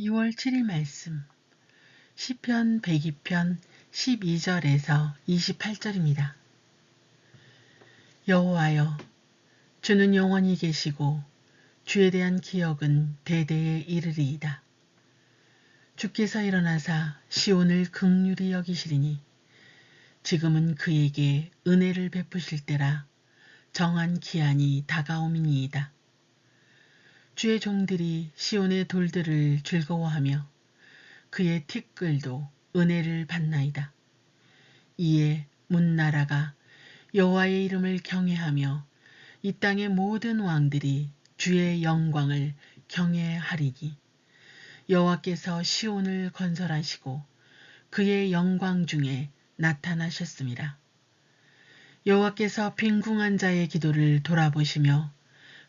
2월 7일 말씀 시편 102편 12절에서 28절입니다. 여호와여 주는 영원히 계시고 주에 대한 기억은 대대에 이르리이다. 주께서 일어나사 시온을 극률히 여기시리니 지금은 그에게 은혜를 베푸실 때라 정한 기한이 다가오미니이다. 주의 종들이 시온의 돌들을 즐거워하며 그의 티끌도 은혜를 받나이다. 이에 문나라가 여호와의 이름을 경외하며 이 땅의 모든 왕들이 주의 영광을 경외하리니 여호와께서 시온을 건설하시고 그의 영광 중에 나타나셨습니다. 여호와께서 빈궁한 자의 기도를 돌아보시며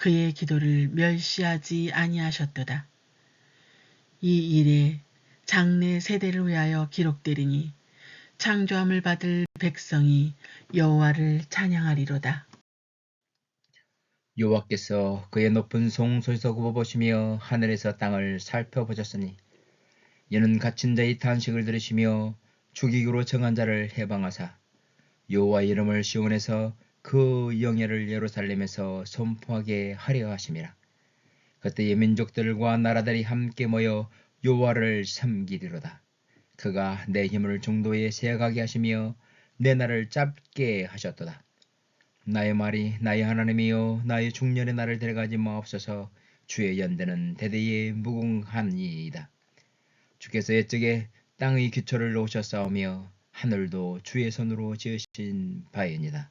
그의 기도를 멸시하지 아니하셨도다. 이 일에 장래 세대를 위하여 기록되리니 창조함을 받을 백성이 여호와를 찬양하리로다. 여호와께서 그의 높은 송소에서 굽어보시며 하늘에서 땅을 살펴보셨으니 이는 갇힌 자의 탄식을 들으시며 죽이기로 정한 자를 해방하사 여호와의 이름을 시온에서 그 영예를 예루살렘에서 선포하게 하려 하심이라. 그때의 민족들과 나라들이 함께 모여 여호와를 섬기리로다. 그가 내 힘을 중도에 세어가게 하시며 내 날을 짧게 하셨도다. 나의 말이 나의 하나님이여 나의 중년의 날을 데려가지 마옵소서 주의 연대는 대대에 무궁하니이다. 주께서 옛적에 땅의 기초를 놓으셨사오며 하늘도 주의 손으로 지으신 바이니이다.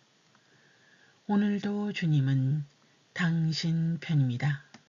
오늘도 주님은 당신 편입니다.